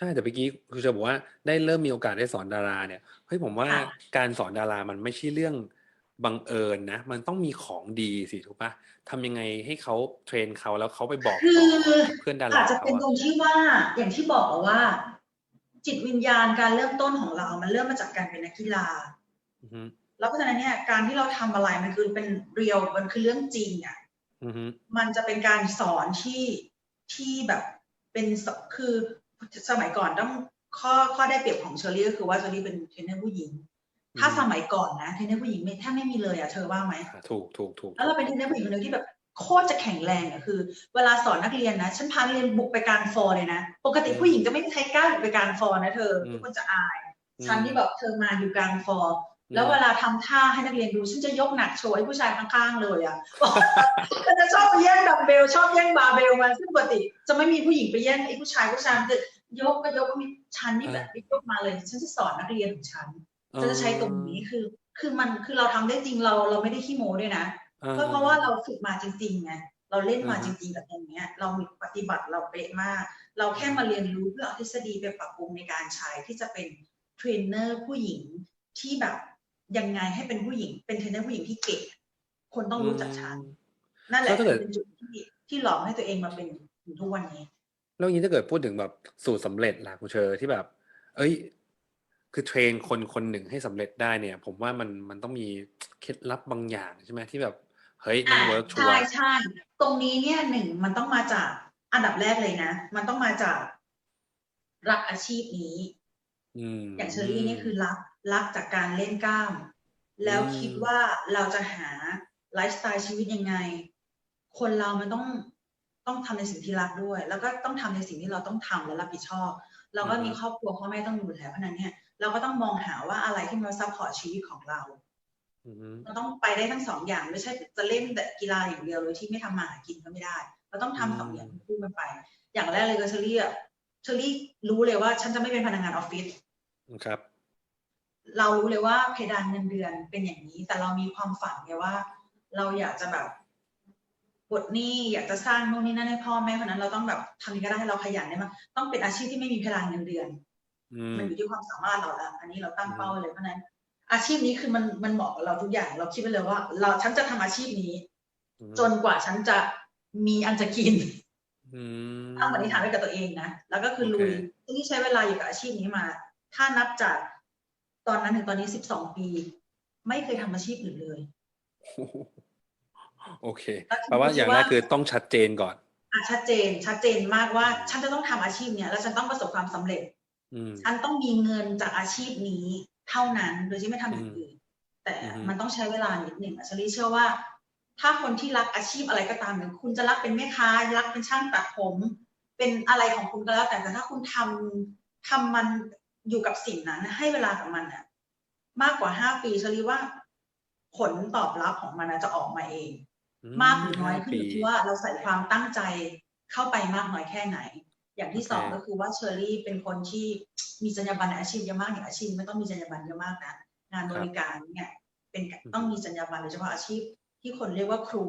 ใช่ แต่เมื่อกี้คือจะบอกว่าได้เริ่มมีโอกาสได้สอนดาราเนี่ยเฮ้ยผมว่าค่ะ การสอนดารามันไม่ใช่เรื่องบังเอิญนะ มันต้องมีของดีสิถูกปะทำยังไงให้เขาเทรนเขาแล้วเขาไปบอกคืต่ออเพื่อนดาราอาจจะเขาเป็นอะตรงที่ว่าอย่างที่บอกอะว่า จิตวิญญาณการเริ่มต้นของเรา มันเริ่มมาจากการเป็นนักกีฬา อือฮึแล้วเพราะฉะนั้นเนี่ยการที่เราทำอะไรมันคือเป็นเรียลมันคือเรื่องจริงอะอือฮึมันจะเป็นการสอนที่ที่แบบเป็นสคือ สมัยก่อนต้องข้อข้อได้เปรียบของเชอรี่ก็คือว่าเชอรี่เป็นเทรนเนอร์ผู้หญิง ถ้าสมัยก่อนนะเทรนเนอร์ผู้หญิงไม่แทบไม่มีเลยอะเธอว่าไหมอ่าถูกถูกถูกแล้วเราเป็นเทรนเนอร์ผู้หญิงคนหนึ่งที่แบบโคตรจะแข็งแรงอะคือ เวลาสอนนักเรียนนะฉันพานักเรียนบุกไปกลารฟอร์เลยนะปกติผู้หญิงจะไม่มีใครกล้าบุกไปกลารฟอร์นะเธอทุกคนจะอายฉันที่แบบเธอมาอยู่กลางฟอร์ แล้วเวลาทำท่าให้นักเรียนดูฉันจะยกหนักโชว์ให้ผู้ชายข้างๆเลยอะมันจะชอบไปแย่งดัมเบลชอบแย่งบาร์เบลมันซึ่งปกติจะไม่มีผู้หญิงไปแย่งไอ้ผู้ชายผู้ชายมันจะยกก็ยกก็มีฉันนี่แบบยกมาเลย ฉันจะสอนนักเรียนของฉันอ๋อฉันจะใช้ตรงนี้คือ คือมันคือเราทำได้จริงเราเราไม่ได้ขี้โม้ด้วยนะอ่เพราะเพราะว่าเราฝึกมาจริงๆไงเราเล่นมาอ่าจฮะริงๆกับตรงเนี้ยเรามีปฏิบัติเราเป๊ะมาก เราแค่มาเรียนรู้เพื่อเอาทฤษฎีไปปรับปรุงในการใช้ที่จะเป็นเทรนเนอร์ผู้หญิงที่แบบ ยังไงให้เป็นผู้หญิง เป็นเทรนเนอร์ผู้หญิงที่เก่งคนต้องรู้จักฉันนั่นแหละแล้วถ้าเกิดเป็นจุดที่ที่หลอมให้ตัวเองมาเป็นถึงทุกวันนี้แล้วอย่างนี้ถ้าเกิดพูดถึงแบบสูตรสำเร็จล่ะคุณเชอที่แบบ เอ้ย คือเทรนคนคนหนึ่งให้สำเร็จได้เนี่ย ผมว่ามันมันต้องมีเคล็ดลับบางอย่างใช่ไหมที่แบบเฮ้ยมันอะเวิร์กชัวใช่ร์ใช่ตรงนี้เนี่ยหนึ่งมันต้องมาจากอันดับแรกเลยนะ มันต้องมาจากรักอาชีพนี้อืมอย่างเชอรี่นี่คือรัก รักจากการเล่นกล้าม แล้วอืมคิดว่าเราจะหาไลฟ์สไตล์ชีวิตยังไง คนเรามันต้องต้องทำในสิ่งที่รักด้วย แล้วก็ต้องทำในสิ่งที่เราต้องทำและรับผิดชอบ เราก็มีครอบครัวพ่อแม่ต้องดูแลเพราะฉะนั้นเนี่ยเราก็ต้องมองหาว่าอะไรที่มาซัพพอร์ตชีวิตของเราอืมมันต้องไปได้ทั้งสองอย่างไม่ใช่จะเล่นแต่กีฬาอย่างเดียวเลยที่ไม่ทำมาหากินก็ไม่ได้ เราต้องทำสองอย่างคู่กันไป อย่างแรกเลยก็เชอรี่อะเชอรี่รู้เลยว่าฉันจะไม่เป็นพนักงานออฟฟิศครับ เรารู้เลยว่าเพดานเงินเดือนเป็นอย่างนี้ แต่เรามีความฝันไงว่า เราอยากจะแบบปลดหนี้อยากจะสร้างนู่นนี่นั่นให้พ่อแม่เพราะฉะนั้นเราต้องแบบทำยังไงก็ได้ให้เราขยันได้มากต้องเป็นอาชีพที่ไม่มีเพดานเงินเดือนอืมมันอยู่ที่ความสามารถเราแล้วอันนี้เราตั้งเป้าไว้เลยเพราะฉะนั้น อาชีพนี้คือมันมันเหมาะกับเราทุกอย่าง เราคิดไปเลยว่า เราฉันจะทำอาชีพนี้อืมจนกว่าฉันจะมีอันจะกินอืมตั้งปณิธานไว้กับตัวเองนะแล้วก็คือลุยโอเคที่ใช้เวลาอยู่กับอาชีพนี้มา ถ้านับจาก ตอนนั้นถึงตอนนี้สิบสองปี ไม่เคยทำอาชีพอื่นเลย โอเคแล้วทีนี้แปลว่าอย่างแรกคิดว่าคือต้องชัดเจนก่อนอะชัดเจน ชัดเจนมากว่า ฉันจะต้องทำอาชีพเนี้ยแล้วฉันต้องประสบความสำเร็จอืมฉันต้องมีเงินจากอาชีพนี้เท่านั้นโดยที่ไม่ทำอย่างอื่นแต่อือฮึมันต้องใช้เวลานิดหนึ่งอะชลีเชื่อว่า ถ้าคนที่รักอาชีพอะไรก็ตามหรือคุณจะรักเป็นแม่ค้ารักเป็นช่างตัดผม เป็นอะไรของคุณก็แล้วแต่แต่ถ้าคุณทำทำมัน อยู่กับสิ่งนั้นให้เวลากับมันอะมากกว่าห้าปีชลีว่า ผลตอบรับของมันอะจะออกมาเอง มากหรือน้อยขึ้นอยู่ที่ว่าเราใส่ความตั้งใจเข้าไปมากน้อยแค่ไหน อย่างที่สองก็คือว่าเชอรี่เป็นคนที่มีจรรยาบรรณในอาชีพเยอะมากอย่างอาชีพไม่ต้องมีจรรยาบรรณเยอะมากนะงานบริการเนี่ยเป็นต้องมีจรรยาบรรณโดยเฉพาะอาชีพ ที่คนเรียกว่าครู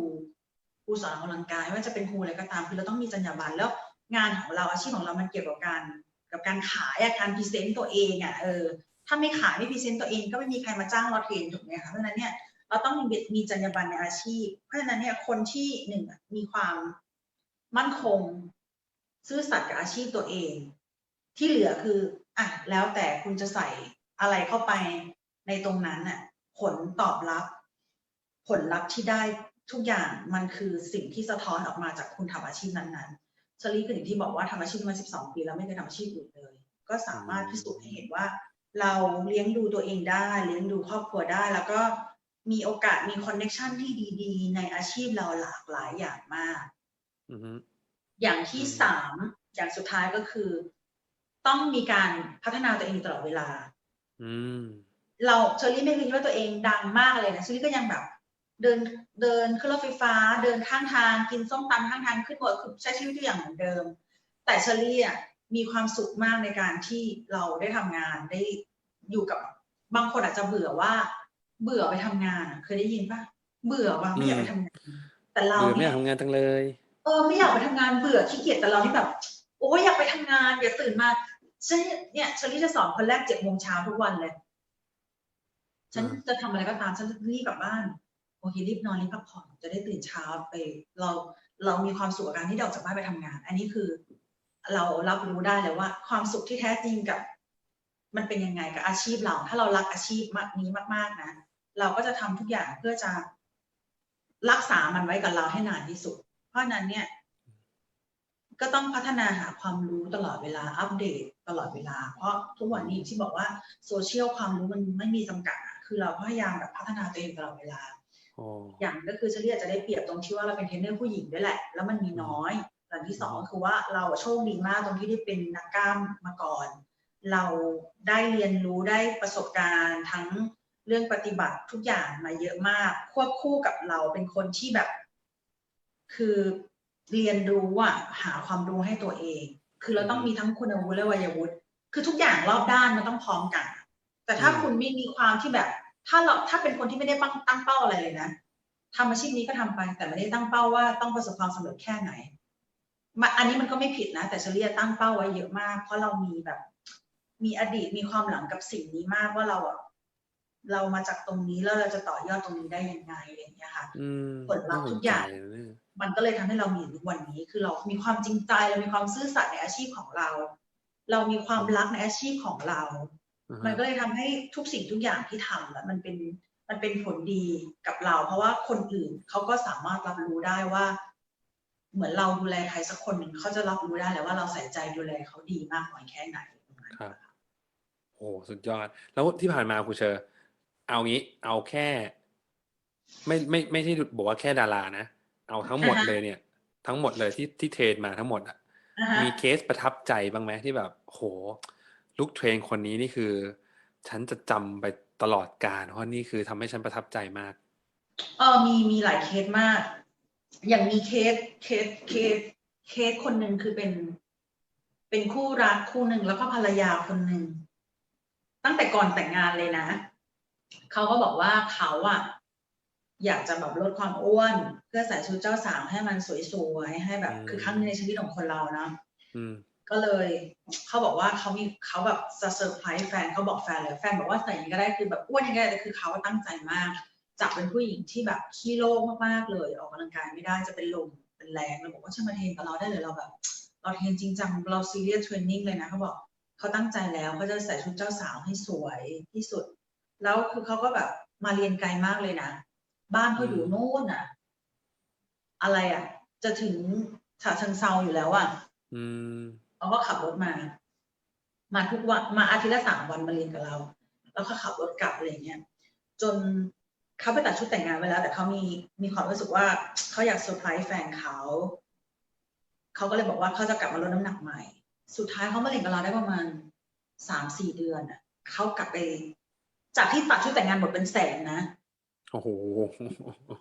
ครูสอนออกกำลังกายไม่ว่าจะเป็นครูอะไรก็ตามคือเราต้องมีจรรยาบรรณแล้วงานของเราอาชีพของเรามันเกี่ยวกับการ กับการขายอะการพรีเซนต์ตัวเองอะเออถ้าไม่ขายไม่พรีเซนต์ตัวเองก็ไม่มีใครมาจ้างเราเทรนถูกไหมคะเพราะฉะนั้นเนี่ยเราต้องมีมีจรรยาบรรณในอาชีพ เพราะฉะนั้นเนี่ยคนที่หนึ่งมีความมั่นคง ซื่อสัตย์กับอาชีพตัวเอง ที่เหลือคืออะแล้วแต่คุณจะใส่อะไรเข้าไปในตรงนั้นน่ะผลตอบรับ ผลลัพธ์ที่ได้ทุกอย่างมันคือสิ่งที่สะท้อนออกมาจากคุณทำอาชีพนั้น ชลีคืออย่างที่บอกว่าทำอาชีพมา 12 ปีแล้วไม่เคยทำอาชีพอื่นเลย ก็สามารถพิสูจน์ให้เห็นว่า เราเลี้ยงดูตัวเองได้เลี้ยงดูครอบครัวได้ แล้วก็มีโอกาสมีคอนเน็ชันที่ดีๆ ในอาชีพเราหลากหลายอย่างมากอืมอย่างที่อืมสามอย่างสุดท้ายก็คือ ต้องมีการพัฒนาตัวเองอยู่ตลอดเวลาอืมเราเชอรี่ไม่เคยคิดว่าตัวเองดังมากเลยนะเชอรี่ก็ยังแบบ เดิน เดินขึ้นรถไฟฟ้า เดินข้างทางกินส้มตำข้างทางขึ้นบนคือใช้ชีวิตทุกอย่างเหมือนเดิม แต่เชอรี่อะมีความสุขมากในการที่เราได้ทำงานได้อยู่กับบางคนอาจจะเบื่อว่า เบื่อไปทำงานอะเคยได้ยินปะเบื่อว่าไม่อยากไปทำงาน แต่เราเบื่อไม่อเนี่ยายกทำงานจังเลยเออไม่อยากไปทำงานเบื่อขี้เกียจแต่เราที่แบบ โอ้ยอยากไปทำงานอยากตื่นมาฉันเนี่ยเชอรี่จะสอนคนแรกเจ็ดโมงเช้าทุกวันเลย ฉันอ่าจะทำอะไรก็ตามฉันจะรีบกลับบ้าน โอเครีบนอนรีบพักผ่อนจะได้ตื่นเช้าไป เราเรามีความสุขกับการที่ได้ออกจากบ้านไปทำงาน อันนี้คือ เรารับรู้ได้เลยว่า ความสุขที่แท้จริงกับ มันเป็นยังไงกับอาชีพเรา ถ้าเรารักอาชีพมากนี้มาก ๆนะเราก็จะทำทุกอย่างเพื่อจะรักษามันไว้กับเราให้นานที่สุด เพราะนั้นเนี่ย ก็ต้องพัฒนาหาความรู้ตลอดเวลาอัปเดตตลอดเวลา เพราะทุกวันนี้ที่บอกว่าโซเชียลความรู้มันไม่มีจำกัดคือเราพยายามแบบพัฒนาตัวเองตลอดเวลา อย่างก็คือเฉลี่ยจะได้เปรียบตรงที่ว่าเราเป็นเทรนเนอร์ผู้หญิงด้วยแหละ แล้วมันมีน้อยอันที่สองก็คือว่าเราโชคดีมากตรงที่ได้เป็นนักกล้ามมาก่อน เราได้เรียนรู้ได้ประสบการณ์ทั้งเรื่องปฏิบัติทุกอย่างมาเยอะมาก ควบคู่กับเราเป็นคนที่แบบ คือเรียนรู้อะหาความรู้ให้ตัวเอง คือเราต้องมีทั้งคุณวุฒิและวัยวุฒิคือทุกอย่างรอบด้านมันต้องพร้อมกัน แต่ถ้าคุณไม่มีความที่แบบ ถ้าเราถ้าเป็นคนที่ไม่ได้ตั้งตั้งเป้าอะไรเลยนะทำอาชีพนี้ก็ทำไป แต่ไม่ได้ตั้งเป้าว่าต้องประสบความสำเร็จแค่ไหนมาอันนี้มันก็ไม่ผิดนะ แต่เฉลี่ยตั้งเป้าไว้เยอะมาก เพราะเรามีแบบ มีอดีตมีความหลังกับสิ่งนี้มากว่าเราอะเรามาจากตรงนี้แล้วเราจะต่อยอดตรงนี้ได้ยังไงอะไรอย่างเงี้ยค่ะอืมผลลัพธ์ทุกอย่างน่สนใจนะเนี่ยมันก็เลยทำให้เรามีทุกวันนี้ คือเรามีความจริงใจเรามีความซื่อสัตย์ในอาชีพของเรา เรามีความรักในอาชีพของเราอ่าฮะ มันก็เลยทำให้ทุกสิ่งทุกอย่างที่ทำแล้วมันเป็นมันเป็นผลดีกับเรา เพราะว่าคนอื่นเขาก็สามารถรับรู้ได้ว่า เหมือนเราดูแลใครสักคนหนึ่งเขาจะรับรู้ได้เลยว่าเราใส่ใจดูแลเขาดีมากน้อยแค่ไหนประมาณครันั้นบโอ้สุดยอด แล้วที่ผ่านมาครูเชอร์เอางี้เอาแค่ ไม่ไม่ไม่ใช่บอกว่าแค่ดารานะเอาทั้งหมดเลยเนี่ย ทั้งหมดเลยที่ที่เทรนมาทั้งหมดอะอ่าฮะมีเคสประทับใจบ้างไหมที่แบบ โห ลูกเทรนคนนี้นี่คือ ฉันจะจำไปตลอดกาลเพราะนี่คือทำให้ฉันประทับใจมาก เออมีมีหลายเคสมาก อย่างมีเคสเคสเคสเคสคนหนึ่งคือเป็น เป็นคู่รักคู่หนึ่งแล้วก็ภรรยาคนหนึ่งตั้งแต่ก่อนแต่งงานเลยนะเขาก็บอกว่าเขาอะอยากจะแบบลดความอ้วน เพื่อใส่ชุดเจ้าสาวให้มันสวยๆให้แบบอืมคือครั้งหนึงในชีวิตของคนเราเนาะอืม ก็เลยเขาบอกว่าเขามีเขาแบบจะเซอร์ไพรส์แฟนเขาบอกแฟนเลยแฟนบอกว่าใส่ย่างนี้ก็ได้คือแบบอ้วนยังไงแต่คือเขาตั้งใจมากจากเป็นผู้หญิงที่แบบขี้โลกมากๆเลย ออกกำลังกายไม่ได้จะเป็นลมเป็นแรงเราบอกว่าฉันมาเทรนกับเราได้เลยเราแบบเราเทรนจริงจังเราซีเรียสเทรนนิ่งเลยนะเขาบอกเขาตั้งใจแล้วเขาจะใส่ชุดเจ้าสาวให้สวยที่สุด แล้วคือเขาก็แบบมาเรียนไกลมากเลยนะ บ้านเขาอยู่โน่นอะ อะไรอะ จะถึงฉะเชิงเซาอยู่แล้วอะอืม เขาก็ขับรถมา มาทุกวันมาอาทิตย์ละสามวันมาเรียนกับเรา แล้วก็ขับรถกลับอะไรเงี้ยจนเขาไปตัดชุดแต่งงานไว้แล้ว แต่เขามีมีความรู้สึกว่าเขาอยากเซอร์ไพรส์แฟนเขาเขาก็เลยบอกว่าเขาจะกลับมาลดน้ำหนักใหม่ สุดท้ายเขามาเรียนกับเราได้ประมาณสามสี่เดือนอะเขากลับไป จากที่ตัดชุดแต่งงานหมดเป็นแสนนะโอ้โห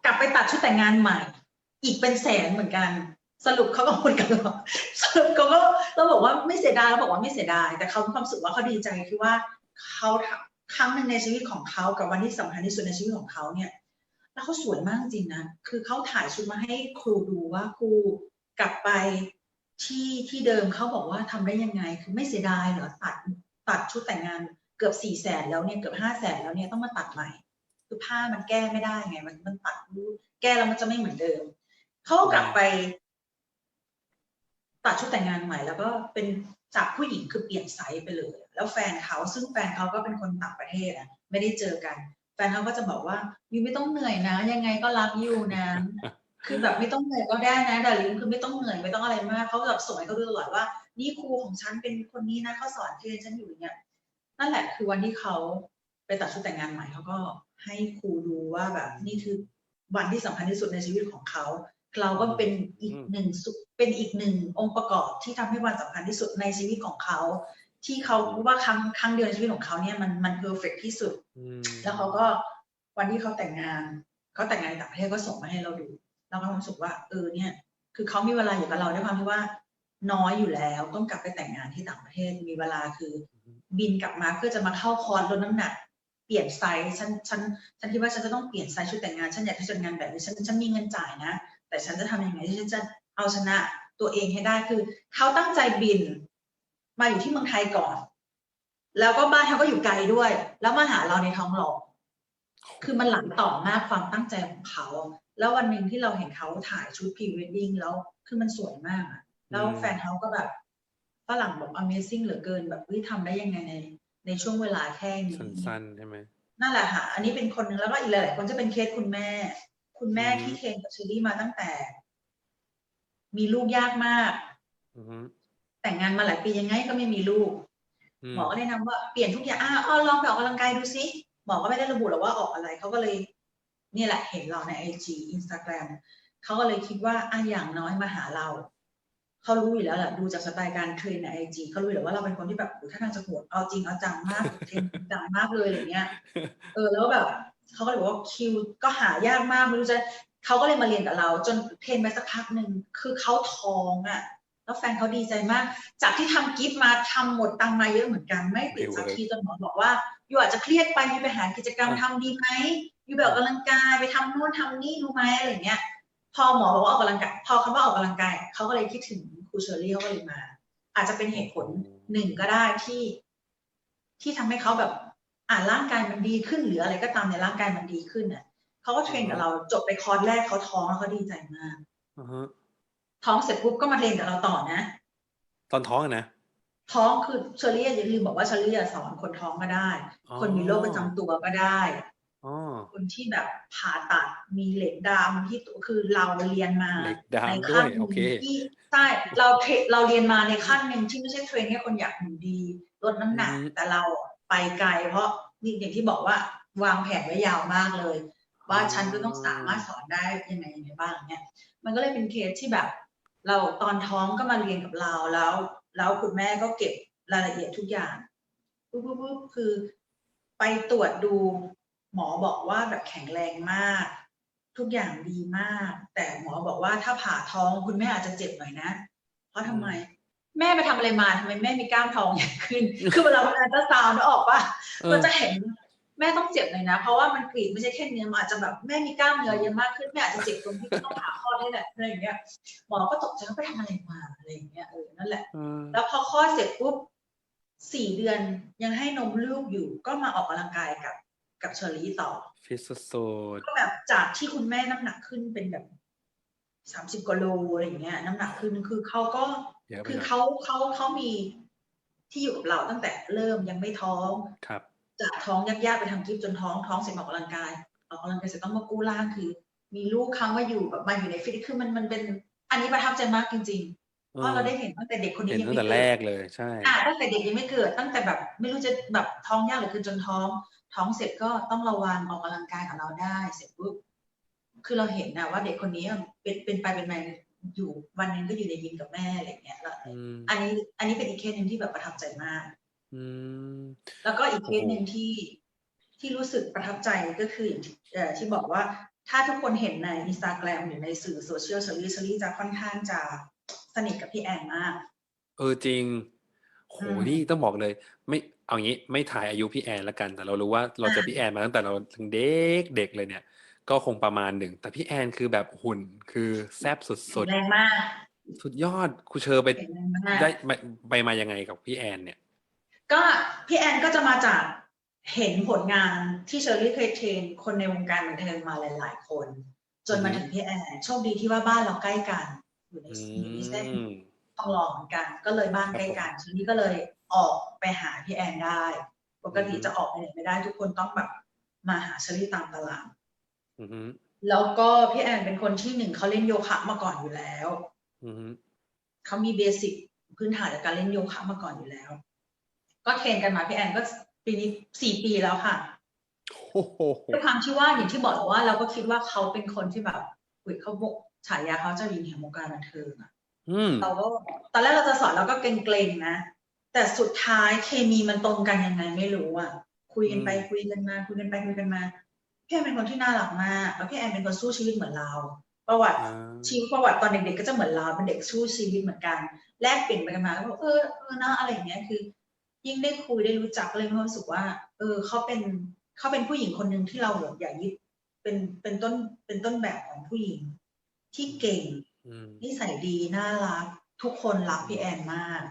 กลับไปตัดชุดแต่งงานใหม่ อีกเป็นแสนเหมือนกัน สรุปเขาก็หมดกันหรอสรุปเขาก็เราบอกว่าไม่เสียดายเราบอกว่าไม่เสียดาย แต่เขามีความสึกว่าเขาดีใจที่ว่าเขาครั้งหนึ่งในชีวิตของเขากับวันที่สำคัญที่สุดในชีวิตของเขาเนี่ย แล้วเขาสวยมากจริงนะคือเขาถ่ายชุดมาให้ครูดูว่าครูกลับไปที่ที่เดิมเขาบอกว่าทำได้ยังไงคือไม่เสียดายเหรอตัดตัดชุดแต่งงานเกือบสี่แสนแล้วเนี่ยเกือบห้าแสนแล้วเนี่ยต้องมาตัดใหม่ คือผ้ามันแก้ไม่ได้ไง มันมันตัดแก้แล้วมันจะไม่เหมือนเดิมเขากลับไป ตัดชุดแต่งงานใหม่แล้วก็เป็นจากผู้หญิงคือเปลี่ยนไซส์ไปเลย แล้วแฟนเขาซึ่งแฟนเขาก็เป็นคนต่างประเทศอะไม่ได้เจอกัน แฟนเขาก็จะบอกว่ายูไม่ต้องเหนื่อยนะ ยังไงก็รักยูนะคือแบบไม่ต้องเหนื่อยก็ได้นะดาริงคือไม่ต้องเหนื่อยไม่ต้องอะไรมากเขาแบบส่งให้เขาดูตลอดว่า นี่ครูของฉันเป็นคนนี้นะเขาสอนเทรนฉันอยู่อย่างเนี่ยนั่นแหละคือวันที่เขาไปตัดชุดแต่งงานใหม่เขาก็ให้ครูดูว่าแบบนี่คือวันที่สำคัญที่สุดในชีวิตของเขา เราก็เป็นอีกอืมหนึ่งสุเป็นอีกหนึ่งองค์ประกอบที่ทำให้วันสำคัญที่สุดในชีวิตของเขา ที่เขารู้ว่าครั้งครั้งเดียวในชีวิตของเขาเนี่ยมันมันเพอร์เฟกที่สุดอืมแล้วเขาก็วันที่เขาแต่งงานเขาแต่งงานในต่างประเทศก็ส่งมาให้เราดู เราก็รู้สึกว่าเออเนี่ย คือเขามีเวลาอยู่กับเราด้วยความที่ว่าน้อยอยู่แล้วต้องกลับไปแต่งงานที่ต่างประเทศมีเวลาคือบินกลับมาเพื่อจะมาเข้าคอร์สลดน้ำหนักเปลี่ยนไซส์ฉันฉันฉันคิดว่าฉันจะต้องเปลี่ยนไซส์ชุดแต่งงานฉันอยากที่จะแต่งงานแบบนี้ฉันฉันมีเงินจ่ายนะ แต่ฉันจะทำยังไงที่ฉันจะเอาชนะตัวเองให้ได้คือเขาตั้งใจบิน มาอยู่ที่เมืองไทยก่อน แล้วก็บ้านเขาก็อยู่ไกลด้วย แล้วมาหาเราในท้องหล่อคือมันหลังต่อมากความตั้งใจของเขา แล้ววันหนึ่งที่เราเห็นเขาถ่ายชุดพรีเวดดิ้งแล้วคือมันสวยมากอะแล้วแฟนเขาก็แบบฝรั่งบอก Amazing เหลือเกินแบบเฮ้ยทำได้ยังไงในในช่วงเวลาแค่นี้สั้นๆใช่ไหมนั่นแหละค่ะ อันนี้เป็นคนหนึ่งแล้วก็อีกหลายๆคนจะเป็นเคสคุณแม่ คุณแม่อืมที่เทรนกับเชอรี่มาตั้งแต่ มีลูกยากมากอือฮึแต่งงานมาหลายปียังไงก็ไม่มีลูกอืมหมอก็แนะนำว่าเปลี่ยนทุกอย่างอะเอาลองไปออกกำลังกายดูซิหมอก็ไม่ได้ระบุหรอกว่าออกอะไรเขาก็เลยนี่แหละเห็นเราในไอจีอินสตาแกรมเขาก็เลยคิดว่าอะอย่างน้อยมาหาเราเขารู้อยู่แล้วแหละดูจากสไตล์การเทรนในไอจีเขารู้อยู่แล้วว่าเราเป็นคนที่แบบโอ้ถ้าทางจะโหดเอาจริงเอาจังมากเทรนจริงจังมากเลยอะไรเงี้ย เออแล้วแบบ เขาก็เลยบอกว่าคิวก็หายากมากไม่รู้จะเขาก็เลยมาเรียนกับเรา จนเทรนไปสักพักหนึ่งคือเขาท้องอะแล้วแฟนเขาดีใจมาก จากที่ทำกิฟต์มาทำหมดตังค์มาเยอะเหมือนกัน ไม่ติดสักทีจนหมอบอกว่าอยู่อาจจะเครียดไปยูไปหากิจกรรมทำดีไหมยูไปออกกำลังกายไปทำนู่นทำนี่รู้ไหมอะไรอย่างเงี้ย พอหมอบอกว่าออกกำลังกายพอคำว่าออกกำลังกายเขาก็เลยคิดถึงครูเชอรี่เขาก็เลยมา อาจจะเป็นเหตุผลหนึ่งก็ได้ที่ ที่ทำให้เขาแบบ อ่าร่างกายมันดีขึ้นหรืออะไรก็ตามในร่างกายมันดีขึ้นน่ะเขาก็เทรนกับเราจบไปคอร์สแรกเขาท้องแล้วเขาดีใจมากอือฮึท้องเสร็จปุ๊บก็มาเรียนกับเราต่อนะ ตอนท้องอะนะท้องคือเชอรี่อย่าลืมบอกว่าเชอรี่อะสอนคนท้องก็ได้อ๋อคนมีโรคประจำตัวก็ได้อ๋อคนที่แบบผ่าตัดมีเหล็กดามที่ตัวคือเราเรียนมาเหล็กดามในด้ขั้วนยหนึ่โองเคที่ใช่เราเทรเราเรียนมาในขั้นหนึ่งที่ไม่ใช่เทรนแค่คนอยากหุ่นดีลดน้ำหนักอืมแต่เรา ไปไกล เพราะนี่อย่างที่บอกว่าวางแผนไว้ยาวมากเลย ว่าฉันก็ต้องสามารถสอนได้ยังไงยังไงบ้างเนี่ย มันก็เลยเป็นเคสที่แบบ เราตอนท้องก็มาเรียนกับเราแล้ว แล้วคุณแม่ก็เก็บรายละเอียดทุกอย่างปุ๊บปุ๊บปุ๊บคือไปตรวจดูหมอบอกว่าแบบแข็งแรงมาก ทุกอย่างดีมาก แต่หมอบอกว่าถ้าผ่าท้องคุณแม่อาจจะเจ็บหน่อยนะ เพราะทำไม แม่ไปทำอะไรมาทำไมแม่มีกล้ามท้องใหญ่ขึ้น คือเวลาเราอัลตราซาวน์นึกออกปะเออมันจะเห็นแม่ต้องเจ็บหน่อยนะ เพราะว่ามันกรีดไม่ใช่แค่เนื้อมันอาจจะแบบแม่มีกล้ามเนื้อเยอะมากขึ้นแม่อาจจะเจ็บตรงที่ต้องผ่าคลอดนี่แหละอะไรอย่างเงี้ยหมอก็ตกใจว่าไปทำอะไรมาอะไรอย่างเงี้ยเออนั่นแหละเออแล้วพอคลอดเสร็จปุ๊บสี่เดือนยังให้นมลูกอยู่ก็มาออกกำลังกายกับกับเชอรี่ต่อฟิตสุดก็แบบจากที่คุณแม่น้ำหนักขึ้นเป็นแบบสามสิบกว่าโลอะไรอย่างเงี้ย น้ำหนักขึ้นคือเขาก็ๆเยอะไป คือหน่อยเขาเขาเขามีที่อยู่กับเราตั้งแต่เริ่มยังไม่ท้องครับจากท้องยากๆไปทำกิฟต์จนท้องท้องเสร็จมาออกกำลังกายออกกำลังกายเสร็จต้องมากู้ร่างคือ มีลูกครั้งมาอยู่แบบมาอยู่ในฟิตคือมันมันเป็น อันนี้ประทับใจมากจริง ๆ เพราะเราได้เห็นตั้งแต่เด็กคนนี้เห็นยังตั้งไม่แต่เกิแรดกเลยใช่อ่าตั้งแต่เด็กยังไม่เกิดตั้งแต่แบบ ไม่รู้จะแบบท้องยากหรือคือจนท้อง ท้องเสร็จก็ต้องระวังออกกำลังกายกับเราได้เสร็จปุ๊บคือเราเห็นนะว่าเด็กคนนี้เป็นเป็นไปเป็นมา อยู่วันหนึงก็อยู่ในยิมกับแม่อะไรอย่างเงี้ยแล้วอืมอันนี้อันนี้เป็นอีกเคสหนึ่งที่แบบประทับใจมากอืมแล้วก็อีกเคสหนึ่งที่ที่รู้สึกประทับใจก็คืออย่างที่เอ่อที่บอกว่าถ้าทุกคนเห็นในอินสตาแกรมหรือในสื่อโซเชียลเชอรี่เชอรี่จะค่อนข้างจะสนิทกับพี่แอนมาก เออจริงโหอืมนี่ต้องบอกเลย ไม่เอางี้ไม่ถ่ายอายุพี่แอนละกัน แต่เรารู้ว่าเราเจออ่าพี่แอนมาตั้งแต่เรายังเด็กเด็กเลยเนี่ย ก็คงประมาณหนึ่ง แต่พี่แอนคือแบบหุ่นคือแซ่บสุแข็ดงแรงมากๆสุดยอดครูเชอร์ไปแข็งแรงมากได้ไปไปมายังไงกับพี่แอนเนี่ย ก็พี่แอนก็จะมาจากเห็นผลงานที่เชอรี่เคยเทรนคนในวงการบันเทิงมาหลาย ๆ คน จนมาอืมถึงพี่แอนโชคดีที่ว่าบ้านเราใกล้กัน อยู่ในอือยู่ในเส้นมทองหล่อเหมือนกัน ก็เลยบ้านครับใกล้ผมกันเชอรี่ก็เลยออกไปหาพี่แอนได้ ปกติอืมจะออกไปไหนไม่ได้ทุกคนต้องแบบมาหาเชอรี่ตามตลาด อือฮึแล้วก็พี่แอนเป็นคนที่หนึ่งเขาเล่นโยคะมาก่อนอยู่แล้วอือฮึเขามีเบสิกพื้นฐานจากการเล่นโยคะมาก่อนอยู่แล้ว ก็เทรนกันมาพี่แอนก็ปีนี้สี่ปีแล้วค่ะโอ้โหด้วยความที่ว่าอย่างที่บอกว่าเราก็คิดว่าเขาเป็นคนที่แบบอุยเขาบอกฉายาเขาเจ้าหญิงแห่งวงการบันเทิงอะอืมเราก็ตอนแรกเราจะสอนเราก็เกรงๆนะ แต่สุดท้ายเคมีมันตรงกันยังไงไม่รู้อะคุยกันไปอืมคุยกันมา คุยกันไปคุยกันมา พี่แอนเป็นคนที่น่ารักมากแล้วพี่แอนเป็นคนสู้ชีวิตเหมือนเรา ประวัติอ่าชีวิตประวัติตอนเด็กๆก็จะเหมือนเราเป็นเด็กสู้ชีวิตเหมือนกัน แลกเปลี่ยนไปกันมาแล้วบอกเออเออนะอะไรอย่างเงี้ยคือ ยิ่งได้คุยได้รู้จักเลยมีความรู้สึกว่า เออเขาเป็นเขาเป็นผู้หญิงคนหนึ่งที่เราอยากยึดเป็นเป็นต้นเป็นต้นแบบของผู้หญิง ที่เก่งอืมนิสัยดีน่ารักทุกคนรักพี่แอนมาก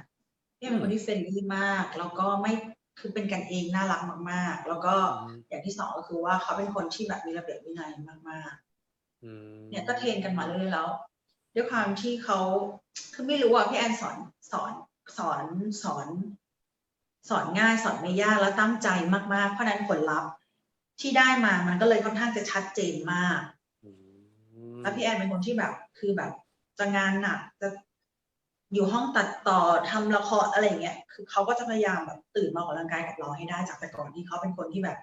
พี่แอนเป็นคนที่เฟรนลี่มาก แล้วก็ไม่ คือเป็นกันเองน่ารักมาก ๆ แล้วก็อืมอย่างที่สองก็คือว่าเขาเป็นคนที่แบบมีระเบียบวินัยมากๆอืมเนี่ยก็เทรนกันมาเรื่อยๆแล้ว ด้วยความที่เขาคือไม่รู้อะพี่แอนสอนสอนสอนสอน สอนง่ายสอนไม่ยากแล้วตั้งใจมากๆ เพราะฉะนั้นผลลัพธ์ที่ได้มามันก็เลยค่อนข้างจะชัดเจนมากอืมแล้วพี่แอนเป็นคนที่แบบ คือแบบจะงานหนักจะ อยู่ห้องตัดต่อทำละครอะไรอย่างเงี้ย คือเขาก็จะพยายามแบบตื่นมาออกกำลังกายกับเราให้ได้จากแต่ก่อนที่เขาเป็นคนที่แบบ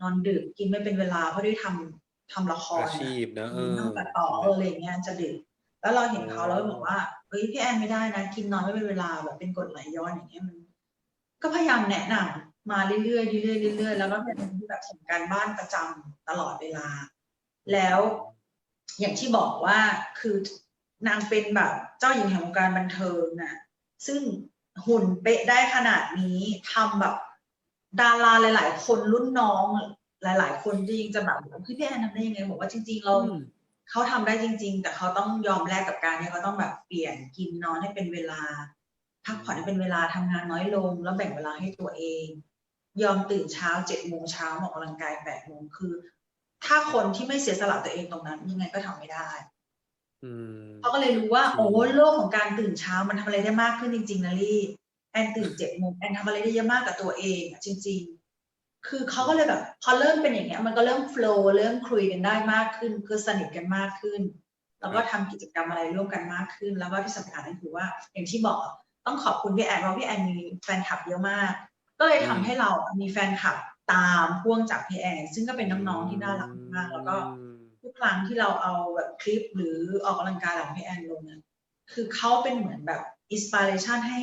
นอนดึกกินไม่เป็นเวลาเพราะด้วยทำทำละครอาอะชีพนะเออต้องตัดต่อเอออะไรอย่างเงี้ยจะดึก แล้วเราเห็นเขาแล้วก็บอกว่าเฮ้ยพี่แอนไม่ได้นะกินนอนไม่เป็นเวลาแบบเป็นกรดไหลย้อนอย่างเงี้ยมัน ก็พยายามแนะนำมาเรื่อยๆเรื่อยๆเรื่อยๆแล้วก็เป็นคนที่แบบส่งการบ้านประจำตลอดเวลา แล้วอย่างที่บอกว่าคือ นางเป็นแบบเจ้าหญิงแห่งวงการบันเทิงน่ะซึ่งหุ่นเป๊ะได้ขนาดนี้ทำแบบดาราหลาย ๆ คนรุ่นน้องหลาย ๆ คนจริงๆจะแบบพี่พี่แอนทำได้ยังไงบอกว่าจริง ๆ เราอืมเขาทำได้จริง ๆ แต่เขาต้องยอมแลกกับการที่เขาต้องแบบเปลี่ยนกินนอนให้เป็นเวลา พักผ่อนให้เป็นเวลาทำงานน้อยลง แล้วแบ่งเวลาให้ตัวเอง ยอมตื่นเช้าเจ็ดโมงเช้าออกกำลังกายแปดโมงคือ ถ้าคนที่ไม่เสียสละตัวเองตรงนั้นยังไงก็ทำไม่ได้ อืม เขาก็เลยรู้ว่า จริงโอ้โลกของการตื่นเช้ามันทำอะไรได้มากขึ้นจริง ๆนะลี่แอนตื่นเจ็ดโมงแอนทำอะไรได้เยอะมากกับตัวเองอะจริง ๆ คือเขาก็เลยแบบ พอเริ่มเป็นอย่างเงี้ย มันก็เริ่มโฟล์เริ่มคุยกันได้มากขึ้น คือสนิทกันมากขึ้น แล้วก็ทำกิจกรรมอะไรร่วมกันมากขึ้น แล้วก็ที่สำคัญก็คือว่า อย่างที่บอกต้องขอบคุณพี่แอนเพราะพี่แอนมีแฟนคลับเยอะมาก ก็เลยทำให้เรามีแฟนคลับตามพ่วงจากพี่แอนซึ่งก็เป็นน้องๆที่น่ารักมากๆแล้วก็ อืม ทุกครั้งที่เราเอาแบบคลิปหรือออกกำลังกายของพี่แอนลงเนี่ยคือเขาเป็นเหมือนแบบอินสปิเรชันให้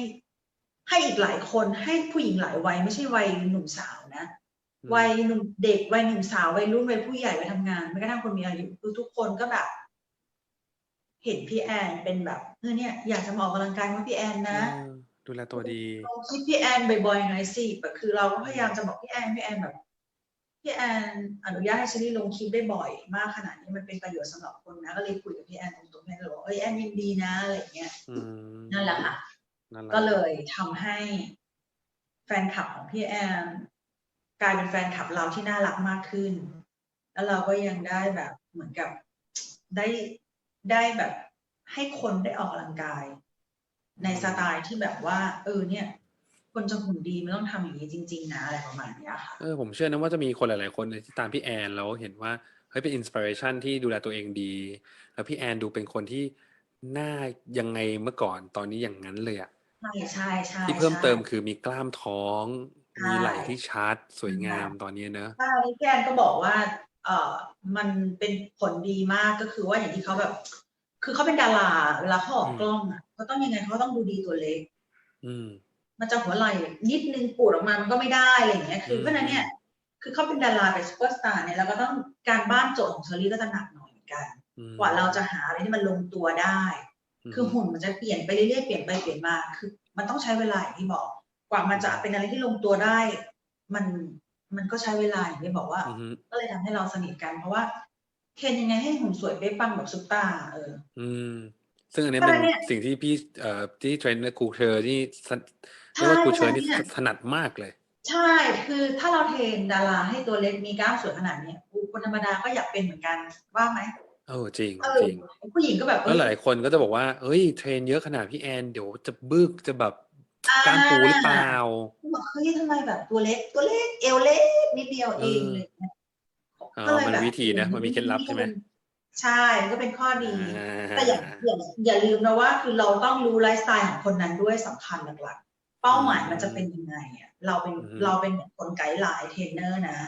ให้อีกหลายคนให้ผู้หญิงหลายวัยไม่ใช่วัยหนุ่มสาวนะอืมวัยหนุ่มเด็กวัยหนุ่มสาววัยรุ่นวัยผู้ใหญ่วัยทำงานแม้กระทั่งคนมีอายุคือทุกคนก็แบบ เห็นพี่แอนเป็นแบบเออเนี่ยอยากจะมาออกกำลังกายเพราะพี่แอนนะเออดูแลตัวดีลงคลิปพี่แอนบ่อยๆหน่อยสิแบบคือเราก็พยายามจะบอกพี่แอนพี่แอนแบบ พี่แอนอนุญาตให้ฉันได้ลงคลิปได้บ่อยมากขนาดนี้มันเป็นประโยชน์สำหรับคนนะก็เลยคุยกับพี่แอนตรงๆพี่แอนเลยบอกเอ้ยแอนยินดีนะอะไรอย่างเงี้ยอืมนั่นแหละค่ะนั่นแหละก็เลยทำให้แฟนคลับของพี่แอนกลายเป็นแฟนคลับเราที่น่ารักมากขึ้น แล้วเราก็ยังได้แบบเหมือนกับได้ได้แบบให้คนได้ออกกำลังกาย ในสไตล์ที่แบบว่า เออเนี่ย คนจะหุ่นดีมันต้องทำอย่างนี้จริง ๆ นะอะไรประมาณเนี้ยค่ะ เออผมเชื่อนะว่าจะมีคนหลาย ๆ คนที่ตามพี่แอนแล้วเห็นว่าเฮ้ยเป็นอินสปิเรชันที่ดูแลตัวเองดี แล้วพี่แอนดูเป็นคนที่หน้ายังไงเมื่อก่อนตอนนี้อย่างนั้นเลยอะใช่ใช่ใช่ที่เพิ่มใช่ เติมคือมีกล้ามท้อง ใช่ มีไหล่ที่ชัดสวยงามค่ะตอนนี้เนอะใช่พี่แอนก็บอกว่า เออมันเป็นผลดีมากก็คือว่าอย่างที่เขาแบบ คือเขาเป็นดาราเวลาเขาออกกล้องอะเขาต้องยังไงเขาต้องดูดีตัวเล็ก อืม มันจะหัวไหล่นิดนึงปูดออกมามันก็ไม่ได้อะไรอย่างเงี้ยคืออืมเพราะฉะนั้นเนี่ยคือเขาเป็นดาราเป็นซูเปอร์สตาร์เนี่ยเราก็ต้องการบ้านโจทย์ของเชอรี่ก็จะหนักหน่อยเหมือนกันอืมกว่าเราจะหาอะไรที่มันลงตัวได้มคือหุ่นมันจะเปลี่ยนไปเรื่อยๆเปลี่ยนไปเปลี่ยนมาคือมันต้องใช้เวลาอย่างที่บอก กว่ามันจะเป็นอะไรที่ลงตัวได้ มันมันก็ใช้เวลาอย่างที่บอกว่าอืมก็เลยทำให้เราสนิทกันเพราะว่าเคนยังไงให้หุ่นสวยเป๊ะปังแบบซุปตาร์เออ อืม ซึ่งอันนี้ก็เป็นเนี่ยสิ่งที่พี่เอ่อที่เทรนเนอร์ครูเชอร์ที่สนใช่ เรียกว่าครูเชอร์นี่เนี่ยถนัดมากเลย ใช่ คือถ้าเราเทรนดาราให้ตัวเล็กมีกล้ามสวยขนาดเนี้ยอูคนธรรมดาก็อยากเป็นเหมือนกันว่าไหมเออจริงเออจริงผู้หญิงก็แบบแล้วหลายคนก็จะบอกว่าเอ้ยเทรนเยอะขนาดพี่แอนเดี๋ยวจะบึกจะแบบกล้ามปูหรือเปล่าบอกเฮ้ยทำไมแบบตัวเล็กตัวเล็กเอวเล็กนิดเดียวเองเออเลยเนี่ยอ๋อก็เลยมันแบบวิธีนะมันมีเคล็ดลับใช่ไหมใช่มันก็เป็นข้อดีอ่าแต่อย่าอย่าอย่าลืมนะว่าคือเราต้องรู้ไลฟ์สไตล์ของคนนั้นด้วยสำคัญหลักๆ เป้าหมายมันจะเป็นยังไงอะเราเป็นเราเป็นเหมือนคนไกด์ไลน์เทรนเนอร์นะ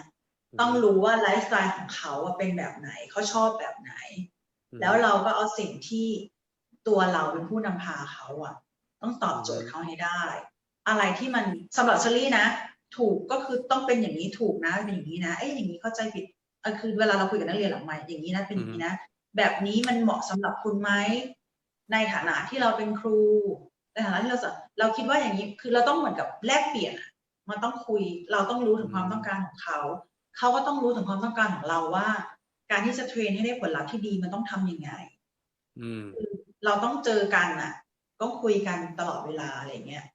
ต้องรู้ว่าไลฟ์สไตล์ของเขาอะเป็นแบบไหนเขาชอบแบบไหน แล้วเราก็เอาสิ่งที่ตัวเราเป็นผู้นำพาเขาอะต้องตอบโจทย์เขาให้ได้ อะไรที่มันสำหรับเชอรี่นะ ถูกก็คือต้องเป็นอย่างนี้ถูกนะเป็นอย่างนี้นะเอ้ยอย่างนี้เข้าใจผิดเออคือเวลาเราคุยกับนักเรียนหลังใหม่อย่างนี้นะเป็นอย่างนี้นะแบบนี้มันเหมาะสำหรับคุณไหมในฐานะที่เราเป็นครู ในฐานะที่เราสอนเราคิดว่าอย่างนี้คือเราต้องเหมือนกับแลกเปลี่ยนอะมันต้องคุยเราต้องรู้ถึงความต้องการของเขา เขาก็ต้องรู้ถึงความต้องการของเราว่า การที่จะเทรนให้ได้ผลลัพธ์ที่ดีมันต้องทำยังไงอืมเราต้องเจอกันน่ะต้องคุยกันตลอดเวลาอะไรเงี้ย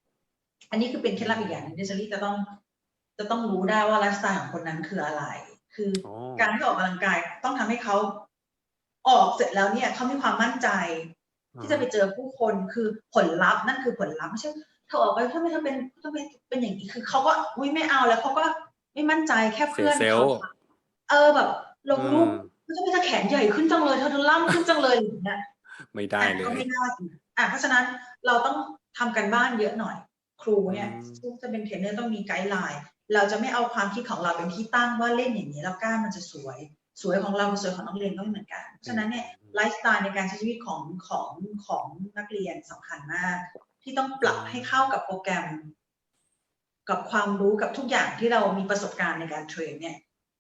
อันนี้คือเป็นเคล็ดลับอีกอย่างหนึงที่เชอรี่จะต้อง จะต้องรู้ได้ว่าไลฟ์สไตล์ของคนนั้นคืออะไร คืออ๋อการที่ออกกำลังกายต้องทำให้เขาออกเสร็จแล้วเนี่ยเขามีความมั่นใจ ที่จะไปเจอผู้คนคือผลลัพธ์นั่นคือผลลัพธ์ไม่ใช่เธอออกไปทำไมเธอเป็นทำไมเป็นอย่างนี้คือเขาก็อุ้ยไม่เอาแล้วเขาก็ไม่มั่นใจแค่เสียเพื่อนเซลเขาล์เออแบบลงรูปอืมทำไมเธอแขนใหญ่ขึ้นจังเลยเธอเธอล่ำขึ้นจังเลยอย่างเงี้ยไม่ได้เลอะก็ยไม่ได้อีกอะเพราะฉะนั้นเราต้องทำกันบ้านเยอะหน่อย ครูเนี่ยอืมซึ่งจะเป็นเทรนเนอร์ต้องมีไกด์ไลน์เราจะไม่เอาความคิดของเราเป็นที่ตั้งว่าเล่นอย่างนี้แล้วกล้ามมันจะสวย สวยของเรากับสวยของนักเรียนก็ไม่เหมือนกันเพราะฉะนั้นเนี่ยไลฟ์สไตล์ในการใช้ชีวิตของของของนักเรียนสำคัญมาก ที่ต้องปรับให้เข้ากับโปรแกรม กับความรู้กับทุกอย่างที่เรามีประสบการณ์ในการเทรนเนี่ย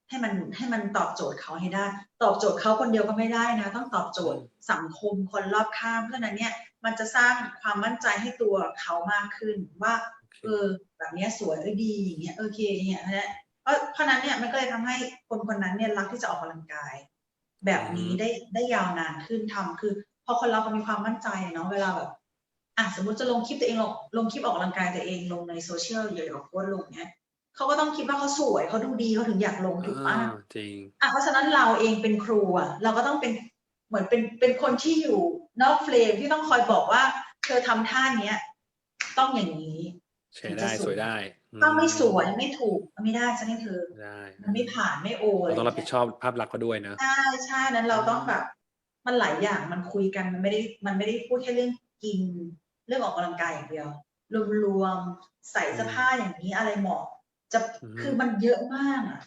ให้มันให้มันตอบโจทย์เขาให้ได้ ตอบโจทย์เขาคนเดียวก็ไม่ได้นะ ต้องตอบโจทย์สังคมคนรอบข้างเพราะฉะนั้นเนี่ยมันจะสร้างความมั่นใจให้ตัวเขามากขึ้นว่า เออ แบบเนี้ยสวยเออดีอย่างเงี้ยโอเคเนี่ยนะ เพราะเพราะฉะนั้นเนี่ยมันก็เลยทำให้คนคนนั้นเนี่ยรักที่จะออกกำลังกาย แบบนี้ได้ได้ยาวนานขึ้นทำคือ พอคนเรามีความมั่นใจเนาะเวลาแบบอะสมมติจะลงคลิปตัวเองลงลงคลิปออกกำลังกายตัวเองลงในโซเชียลเยอะๆโพสต์ลงเนี้ยเขาก็ต้องคิดว่าเขาสวยเขาดูดีเขาถึงอยากลงถูกปะอ่าจริงอะเพราะฉะนั้นเราเองเป็นครูอะเราก็ต้องเป็นเหมือนเป็นเป็นคนที่อยู่นอกเฟรมที่ต้องคอยบอกว่า เธอทำท่าเนี้ย ต้องอย่างนี้ใช้ได้สวยได้อื ถ้าไม่สวยไม่ถูกไม่ได้ฉันให้เธอได้มันไม่ผ่านไม่โอเราต้องรับผิดชอบภาพลักษณ์เขาด้วยนะใช่ใช่นั้นเราต้องแบบ มันหลายอย่างมันคุยกันมันไม่ได้มันไม่ได้พูดแค่เรื่องกิน เรื่องออกกำลังกายอย่างเดียวรวมๆใส่เสื้อผ้าอย่างนี้อะไรเหมาะ จะอืมคือมันเยอะมากอะ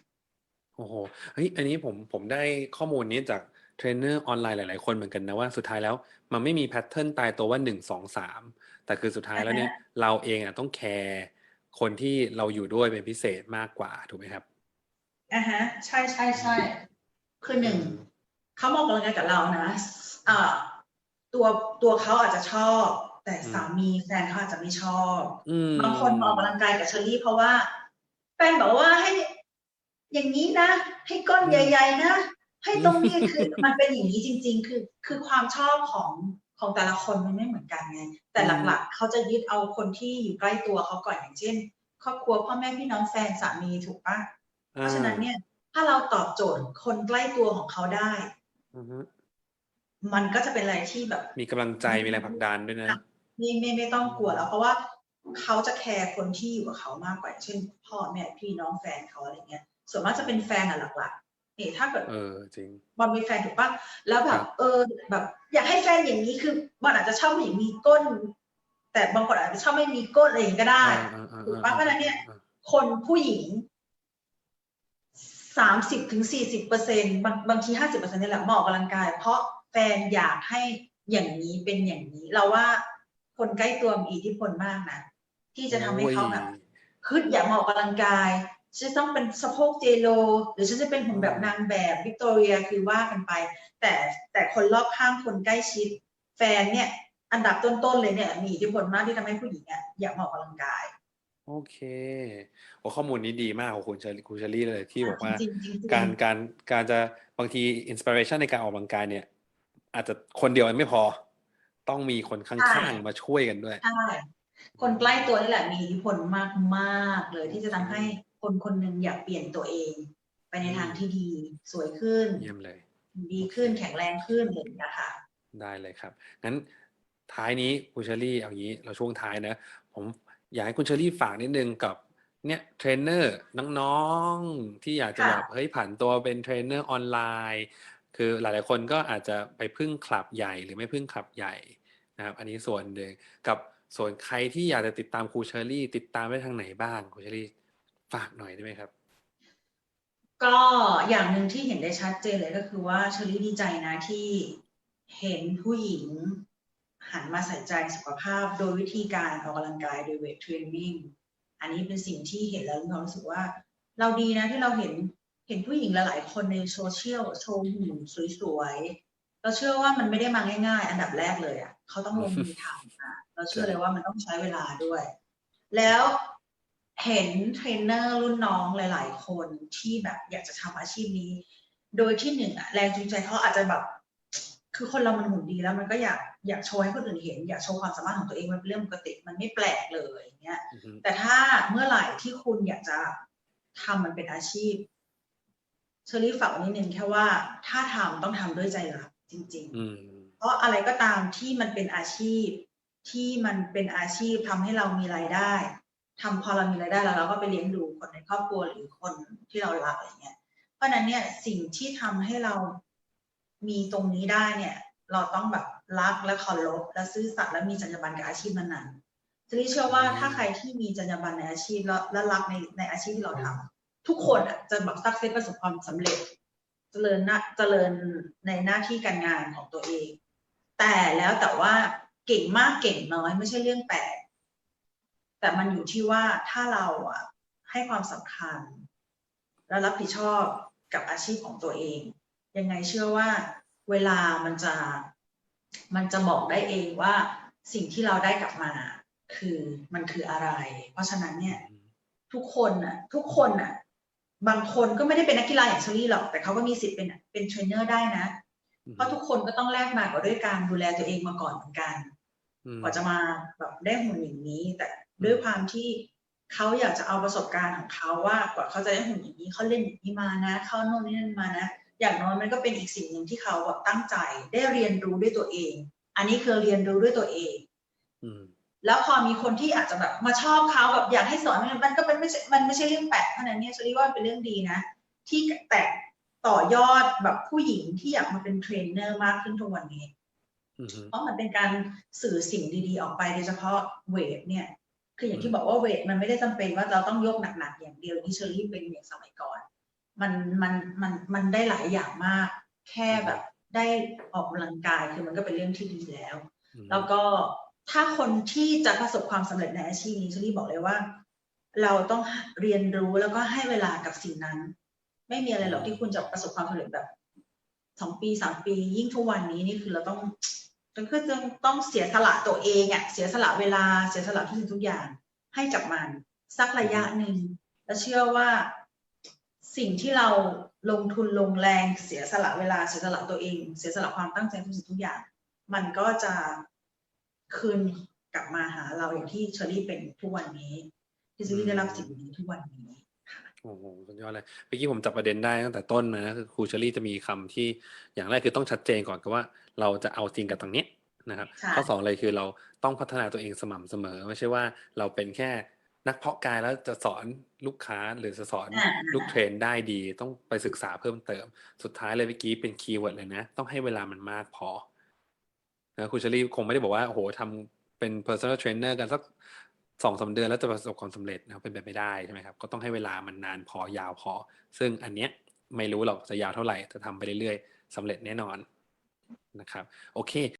โอ้โหเฮ้ยอันนี้ผมผมได้ข้อมูลนี้จากเทรนเนอร์ออนไลน์หลาย ๆ คนเหมือนกันนะว่าสุดท้ายแล้ว มันไม่มีแพทเทิร์นตายตัวว่าหนึ่งสองสามแต่คือสุดท้ายแล้วเนี่ยเราเองอะต้องแคร์ คนที่เราอยู่ด้วยเป็นพิเศษมากกว่าถูกไหมครับอะฮะ ใช่ใช่ใช่คือหนึ่งเขามาออกกำลังกายกับเรานะอ่าตัวตัวเขาอาจจะชอบ แต่อืมสามีแฟนเขาอาจจะไม่ชอบอืมบางคนมาออกกำลังกายกับเชอรี่เพราะว่าแฟนบอกว่าให้อย่างนี้นะ ให้ก้นใหญ่ ๆ นะ ให้ตรงนี้คือมันเป็นอย่างนี้จริง ๆ คือ คือความชอบของ ของแต่ละคนมันไม่เหมือนกันไงแต่หลักๆ เขาจะยึดเอาคนที่อยู่ใกล้ตัวเขาก่อนอย่างเช่น ครอบครัวพ่อแม่พี่น้องแฟนสามีถูกปะเพราะฉะนั้นเนี่ย ถ้าเราตอบโจทย์คนใกล้ตัวของเขาได้อือฮึมันก็จะเป็นอะไรที่แบบ มีกำลังใจมีแรงผลักดันด้วยนะไม่ไม่ไม่ต้องกลัวแล้ว เพราะว่าเขาจะแคร์คนที่อยู่กับเขามากกว่าอย่างเช่น พ่อแม่พี่น้องแฟนเขาอะไรเงี้ยส่วนมากจะเป็นแฟนอะหลักๆ นี่ถ้าเกิดเออจริงบอลมีแฟนถูกปะแล้วแบครับบ เออ แบบ อยากให้แฟนอย่างนี้คือบอลอาจจะชอบผู้หญิงมีก้น แต่บางคนอาจจะชอบไม่มีก้นอะไรอย่างนี้ก็ได้อ่าอ่าถูกอ่าปะเพราะฉะนั้นเนี่ยอ่าคนผู้หญิงสามสิบถึงสี่สิบเปอร์เซ็นบางบางทีห้าสิบเปอร์เซ็นนี่แหละมาออกกำลังกาย เพราะแฟนอยากให้อย่างนี้เป็นอย่างนี้ เราว่าคนใกล้ตัวมีอิทธิพลมากนะที่จะทำให้เขาแบบโอ้ยฮึดอยากมาออกกำลังกาย ฉันจะต้องเป็นสะโพกเจโล หรือฉันจะเป็นหุ่นแบบนางแบบวิกตอเรียคือว่ากันไป แต่แต่คนรอบข้างคนใกล้ชิด แฟนเนี่ยอันดับต้นๆเลยเนี่ยมีอิทธิพลมากที่ทำให้ผู้หญิงอะอยากมาออกกำลังกาย โอเคโอ้ข้อมูลนี้ดีมากของคุณเชอรี่คุณเชอรี่เลยที่บอกว่าจริงๆจริงๆการการการจะบางทีอินสปิเรชันในการออกกำลังกายเนี่ย อาจจะคนเดียวมันไม่พอ ต้องมีคนข้างๆมาช่วยกันด้วยใช่คนใกล้ตัวนี่แหละมีอิทธิพลมากมากๆเลยที่จะทำให้คนคนหนึ่งอยากเปลี่ยนตัวเอง ไปในทางที่ดีสวยขึ้น เยี่ยมเลย ดีขึ้นแข็งแรงขึ้นอะไรอย่างเงี้ยค่ะ ได้เลยครับ งั้นท้ายนี้คุณเชอรี่เอางี้เราช่วงท้ายนะ ผมอยากให้คุณเชอรี่ฝากนิดนึงกับเนี่ยเทรนเนอร์น้องๆที่อยากจะค่ะแบบเฮ้ยผ่านตัวเป็นเทรนเนอร์ออนไลน์ คือหลายๆคนก็อาจจะไปพึ่งคลับใหญ่หรือไม่พึ่งคลับใหญ่นะครับ อันนี้ส่วนหนึ่งกับส่วนใครที่อยากจะติดตามครูเชอรี่ ติดตามได้ทางไหนบ้างครูเชอรี่ ฝากหน่อยได้ไหมครับ ก็อย่างหนึ่งที่เห็นได้ชัดเจนเลยก็คือว่าเชอรี่ดีใจนะที่เห็นผู้หญิงหันมาใส่ใจสุขภาพโดยวิธีการออกกำลังกายโดยเวทเทรนนิ่งอันนี้เป็นสิ่งที่เห็นแล้วมีความรู้สึกว่า เราดีนะที่เราเห็นเห็นผู้หญิงหลายๆคนในโซเชียลโชว์หุ่นสวยๆเราเชื่อว่ามันไม่ได้มาง่าย ๆ อันดับแรกเลยอะเขาต้องลงมือทำอะเราเชื่อเลยว่ามันต้องใช้เวลาด้วย แล้ว เห็นเทรนเนอร์รุ่นน้องหลาย ๆ คนที่แบบอยากจะทำอาชีพนี้ โดยที่หนึ่งอะแรงจูงใจเขาอาจจะแบบ คือคนเรามันหุ่นดีแล้วมันก็อยากอยากโชว์ให้คนอื่นเห็น อยากโชว์ความสามารถของตัวเองมันเป็นเรื่องปกติมันไม่แปลกเลยอย่างเงี้ยอือฮึแต่ถ้าเมื่อไหร่ที่คุณอยากจะทำมันเป็นอาชีพเชอรี่ฝากไว้นิดนึงแค่ว่าถ้าทำต้องทำด้วยใจรักจริงๆอืมเพราะอะไรก็ตามที่มันเป็นอาชีพที่มันเป็นอาชีพทำให้เรามีรายได้ ทำพอเรามีรายได้แล้วเราก็ไปเลี้ยงดูคนในครอบครัวหรือคนที่เรารักอะไรเงี้ย เพราะฉะนั้นเนี่ยสิ่งที่ทำให้เรามีตรงนี้ได้เนี่ย เราต้องแบบรักและเคารพและซื่อสัตย์และมีจรรยาบรรณกับอาชีพนั้นๆทีนี้เชื่อว่าถ้าใครที่มีจรรยาบรรณในอาชีพแล้วและรักในในอาชีพที่เราทำทุกคนอะจะแบบสักเซสประสบความสำเร็จ เจริญนะเจริญในหน้าที่การงานของตัวเอง แต่แล้วแต่ว่าเก่งมากเก่งน้อยไม่ใช่เรื่องแปลก แต่มันอยู่ที่ว่าถ้าเราอะให้ความสำคัญ และรับผิดชอบกับอาชีพของตัวเอง ยังไงเชื่อว่าเวลามันจะมันจะบอกได้เองว่าสิ่งที่เราได้กลับมาคือมันคืออะไร เพราะฉะนั้นเนี่ยทุกคนน่ะทุกคนน่ะบางคนก็ไม่ได้เป็นนักกีฬาอย่างเชอรี่หรอก แต่เขาก็มีสิทธิ์เป็นเป็นเทรนเนอร์ได้นะ เพราะทุกคนก็ต้องแลกมากับด้วยการดูแลตัวเองมาก่อนเหมือนกันอืมกว่าจะมาแบบได้หุ่นอย่างนี้ แต่ ด้วยความที่เขาอยากจะเอาประสบการณ์ของเขาว่ากว่าเขาจะได้หุ่นอย่างนี้เขาเล่นอย่างนี้มานะ เข้าโน่นนี่นั่นมานะ อย่างน้อยมันก็เป็นอีกสิ่งหนึ่งที่เขาแบบตั้งใจได้เรียนรู้ด้วยตัวเอง อันนี้คือเรียนรู้ด้วยตัวเองอืมแล้วพอมีคนที่อาจจะแบบมาชอบเขาแบบอยากให้สอนมันมันก็เป็นไม่ใช่มันไม่ใช่เรื่องแปลกเท่านั้นเนี่ยฉันว่าเป็นเรื่องดีนะ ที่แตกต่อยอดแบบผู้หญิงที่อยากมาเป็นเทรนเนอร์มากขึ้นทุกวันนี้อืมเพราะมันเป็นการสื่อสิ่งดีๆ ออกไปโดยเฉพาะเวทเนี่ย คืออย่างที่บอกว่าเวทมันไม่ได้จำเป็นว่าเราต้องยกหนักๆอย่างเดียวที่เชอรี่เป็นอย่างสมัยก่อน มันมันมันมันได้หลายอย่างมาก แค่แบบได้ออกกำลังกายคือมันก็เป็นเรื่องที่ดีแล้วอืมแล้วก็ถ้าคนที่จะประสบความสำเร็จในอาชีพนี้เชอรี่บอกเลยว่า เราต้องเรียนรู้แล้วก็ให้เวลากับสิ่งนั้น ไม่มีอะไรหรอกที่คุณจะประสบความสำเร็จแบบสองปีสามปี ยิ่งทุกวันนี้นี่คือเราต้อง ต้องคือต้องต้องเสียสละตัวเองอะเสียสละเวลาเสียสละทุกสิ่งทุกอย่าง ให้กับมันสักระยะหนึ่งและเชื่อว่าสิ่งที่เราลงทุนลงแรงเสียสละเวลาเสียสละตัวเอง เสียสละความตั้งใจทุกสิ่งทุกอย่าง มันก็จะคืนกลับมาหาเราอย่างที่เชอรี่เป็นทุกวันนี้ที่เชอรี่ได้รับสิ่งนี้ทุกวันนี้โอ้โหสุดยอดเลยเมื่อกี้ผมจับประเด็นได้ตั้งแต่ต้นนะคือครูเชอรี่จะมีคำที่อย่างแรกคือต้องชัดเจนก่อนกับว่า เราจะเอาจริงกับตรงเนี้ยนะครับใช่ข้อสองเลยคือเราต้องพัฒนาตัวเองสม่ำเสมอ ไม่ใช่ว่าเราเป็นแค่นักเพาะกายแล้วจะสอนลูกค้าหรือจะสอนอ่าลูกเทรนได้ดี ต้องไปศึกษาเพิ่มเติม สุดท้ายเลยเมื่อกี้เป็นคีย์เวิร์ดเลยนะ ต้องให้เวลามันมากพอนะครูเชอรี่คงไม่ได้บอกว่าโอ้โหทำเป็น personal trainer กันสักสองสามเดือนแล้วจะประสบความสำเร็จนะครับเป็นไปไม่ได้ใช่ไหมครับ ก็ต้องให้เวลามันนานพอยาวพอ ซึ่งอันเนี้ยไม่รู้หรอกจะยาวเท่าไหร่จะทำไปเรื่อยๆสำเร็จแน่นอน นะครับ โอเค